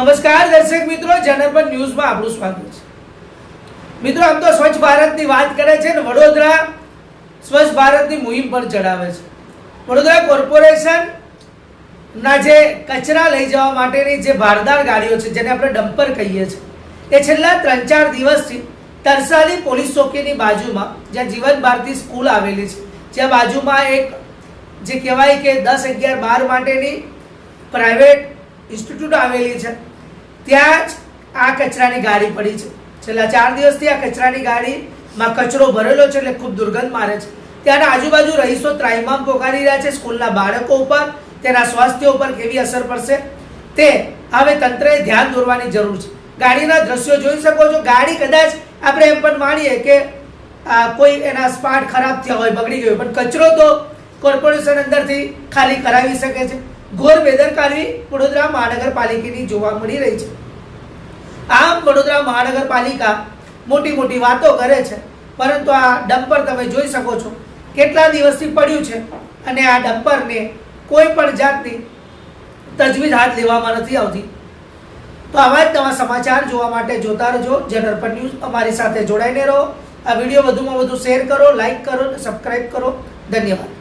નમસ્કાર દર્શક મિત્રો જનરપન ન્યૂઝમાં આપણું સ્વાગત છે. મિત્રો, આમ તો સ્વચ્છ ભારતની વાત કરે છે ને, વડોદરા સ્વચ્છ ભારતની મુહિમ પર ચડાવે છે. વડોદરા કોર્પોરેશન ના જે કચરા લઈ જવા માટેની જે ભારદાર ગાડીઓ છે, જેને આપણે ડમ્પર કહીએ છીએ, એ છેલ્લા ત્રણ ચાર દિવસથી તરસાલી પોલીસ ચોકીની બાજુમાં, જ્યાં જીવન ભારતી સ્કૂલ આવેલી છે, જ્યાં બાજુમાં એક જે કહેવાય કે દસ અગિયાર બાર માટેની પ્રાઇવેટ ઇન્સ્ટિટ્યૂટ આવેલી છે. ત્યાં જ આ કચરાની ગાડી પડી છે. છેલ્લા ચાર દિવસથી આ કચરાની ગાડીમાં કચરો ભરેલો છે એટલે ખૂબ દુર્ગંધ મારે છે. ત્યાંના આજુબાજુ રહીશો ત્રાઇમામ પોકારી રહ્યા છે. સ્કૂલના બાળકો ઉપર, તેના સ્વાસ્થ્ય ઉપર કેવી અસર પડશે? તે હવે તંત્રએ ધ્યાન દોરવાની જરૂર છે. ગાડીના દ્રશ્યો જોઈ શકો છો. ગાડી કદાચ આપણે એમ પણ માનીએ કે કોઈ એના સ્પાર્ટ ખરાબ થયા હોય, બગડી ગયો પણ કચરો તો કોર્પોરેશન અંદરથી ખાલી કરાવી શકે છે. ઘોર બેદરકારી વડોદરા મહાનગરપાલિકાની જોવા મળી રહી છે. આમ વડોદરા મહાનગરપાલિકા મોટી મોટી વાતો કરે છે, પરંતુ આ ડમ્પર તમે જોઈ શકો છો કેટલા દિવસથી પડ્યું છે અને આ ડમ્પરને કોઈ પણ જાતની તજવીજ હાથ લેવામાં નથી આવતી. તો આવા જ નવા સમાચાર જોવા માટે જોતા રહેજો. જનરપટ ન્યૂઝ અમારી સાથે જોડાઈને રહો. આ વીડિયો વધુમાં વધુ શેર કરો, લાઈક કરો અને સબસ્ક્રાઈબ કરો. ધન્યવાદ.